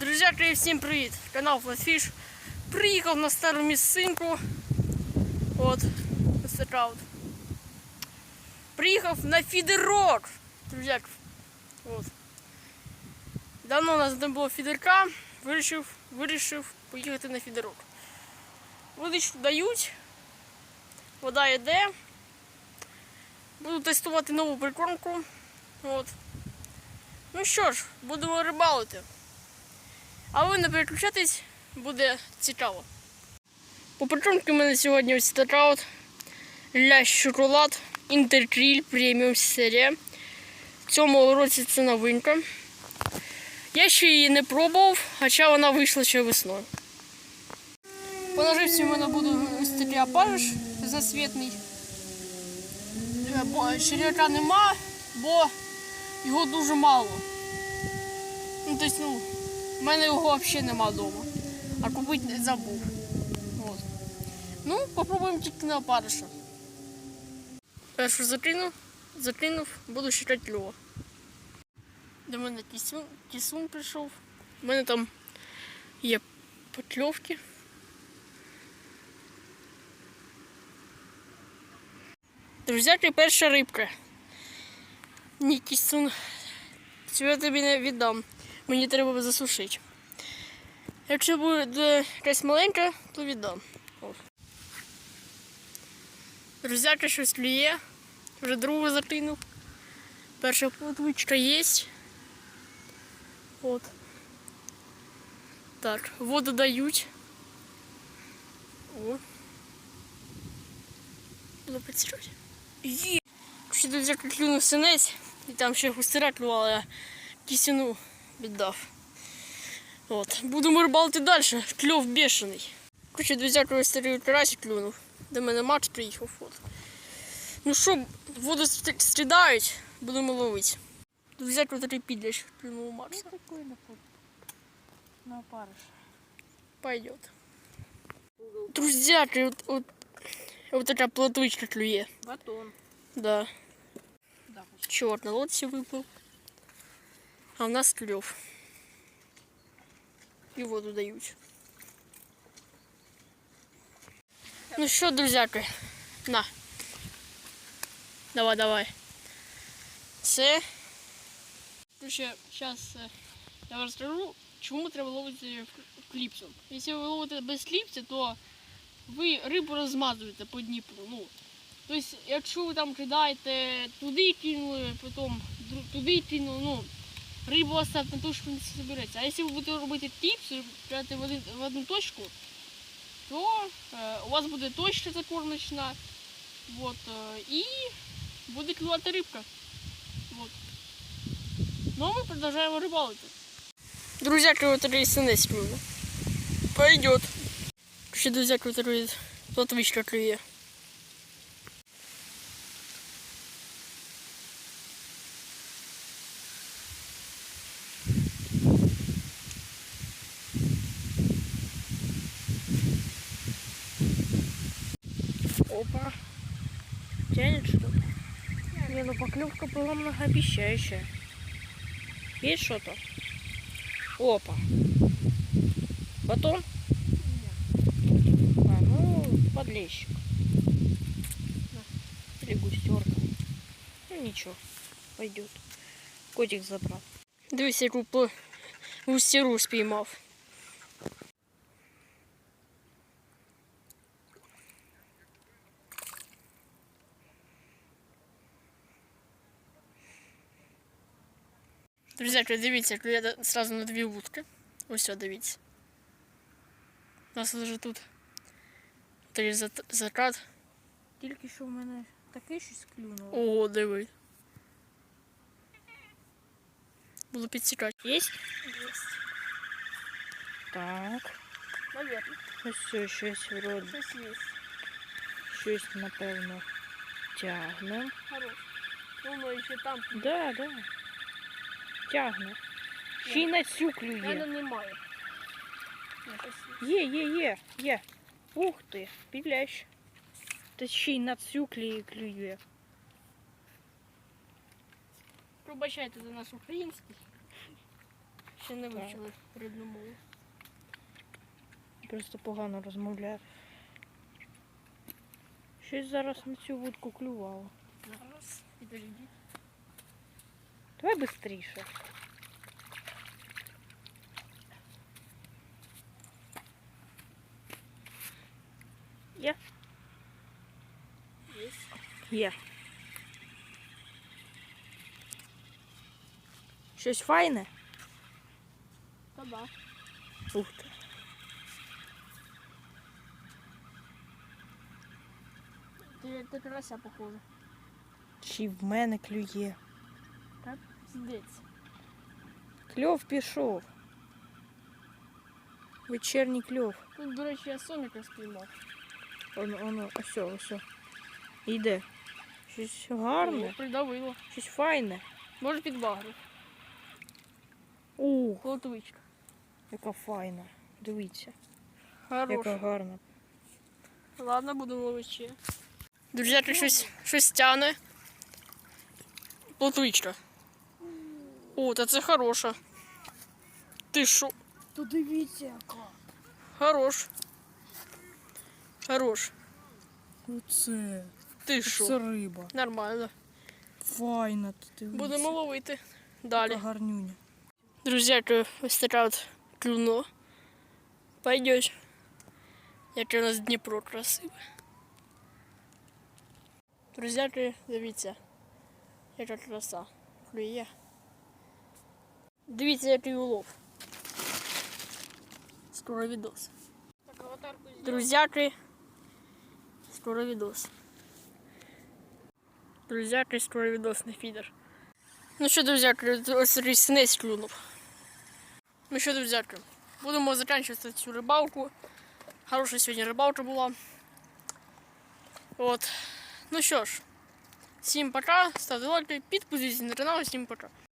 Друзяки, всім привіт! Канал Flatfish. Приїхав на стару місцинку. От, така от. Приїхав на фідерок. Друзяки. От. Давно у нас не було фідерка. Вирішив, вирішив поїхати на фідерок. Водичку дають. Вода йде. Буду тестувати нову прикормку. От. Ну що ж, будемо рибалити. А ви не переключайтесь, буде цікаво. По причомки в мене сьогодні ось така от лящ шоколад Інтертріль преміум серія. В цьому році це новинка. Я ще її не пробував, хоча вона вийшла ще весною. По наживці в мене буде ось такий опариш засвітний. Е, черв'яка нема, бо його дуже мало. Ну, тобто, ну, в мене його взагалі нема вдома. А купити забув. От. Ну, попробуємо тільки на опариша. Першу закинув, закинув, буду чекати льова. До мене кісун, кісун прийшов. У мене там є покльовки. Друзяки, перша рибка. Ні, кісун. Я тобі не віддам. Мені треба засушити. Якщо буде якась маленька, то віддам. О. Друзяки щось клює. Вже другу закинув. Перша плотвичка є. От. Так, воду дають. О. Було підстрілити. Є. Ще друзі, клюнув синець, і там ще густера клювала, я кисіну віддав. От. Будемо рибалити далі. Кльов бешений. Короче, друзі, коли старий карасик клюнув. До мене матч приїхав. От. Ну що, воду ст- стрідають, будемо ловити. Друзі, коли такий підлящ клюнув у матч. Ну, такой на, под- на опарыш. Пойдет. Друзья, вот, вот, вот такая плотвичка клює. Батон. Да. Да, почти. Черт, на лодці випав. А в нас кльов. І воду дають. Ну що, друзяки, на. Давай, давай. Це. Короче, зараз я вам розкажу, чому треба ловити кліпсом. Якщо ви ловите без кліпси, то ви рибу розмазуєте по Дніпру. Ну, Тобто, якщо ви там кидаєте туди кинули, потім туди кинули, ну, рибу оставте на точку не збереться. А якщо ви будете робити тіпс, кидати в, в одну точку, то е, у вас буде точка закормочна, вот, е, і буде клювати рибка. Вот. Ну а ми продовжуємо рибалити. Друзья, который СНС клюнул. Пойдет. Ще друзья, который плотвичка клює. Опа. Тянет что ли? Не, ну поклевка была многообещающая. Есть что-то? Опа. Батон? А, ну, подлещик. Или густерка. Ну ничего, пойдет. Котик забрал. Яку по густеру спіймав. Друзі, дивіться, я сразу на дві вудки. Ось все, дивіться. У нас вже тут три закат. Тільки що в мене таке щось клюнуло. Ого, диви. Було підсікати. Єсть? Так. Наверно. Ось все, щось вроде. Щось є. Щось, напевно, тягне. Хорош. Воно ще там. Да, да. Тягне. Ще й на цю Мене клює. немає. Є. Є, є, є. Ух ти, підлящ. Та ще й на цю клює. Пробачайте за наш український. ще не вивчили рідну мову. Просто погано розмовляю. Щось зараз на цю вудку клювало. Зараз підожди. Давай швидше. Є? Є. Щось файне? Та да. Ух ти. Ти, ти карася похоже. Чи в мене клює? Так? Здається. Кльов пішов. Вечірній кльов. Тут, до речі, я соміка спіймав. Воно, воно, ось, ось. Йде. Щось гарне, О, Придавило. щось файне. Може під багру. Ух, Колотовичка. яка файна. Дивіться, яка гарна. Ладно, будемо ловити ще. Друзі, щось, щось тяне. Плотвичка. О, та це хороша. Ти що? То дивіться яка. Хорош. Хорош. Оце. Ти Це риба. Нормально. Файна. ти дивіться. Будемо ловити. Далі. гарнюня. Друзья, ось така от клюно. Пойдешь. Яке у нас Дніпро красиве. Друзяки, дивіться, яка краса. Клює. Дивіться, який улов. Скоро відос. Друзяки, скоро відос. Друзяки, скоро відос на фідер. Ну що, друзяки, ось рісниць клюнув. Ну що, друзяки, будемо закінчувати цю рибалку. Хороша сьогодні рибалка була. От. Ну що ж, всім пока, ставте лайки, підписуйтесь на канал, всім пока.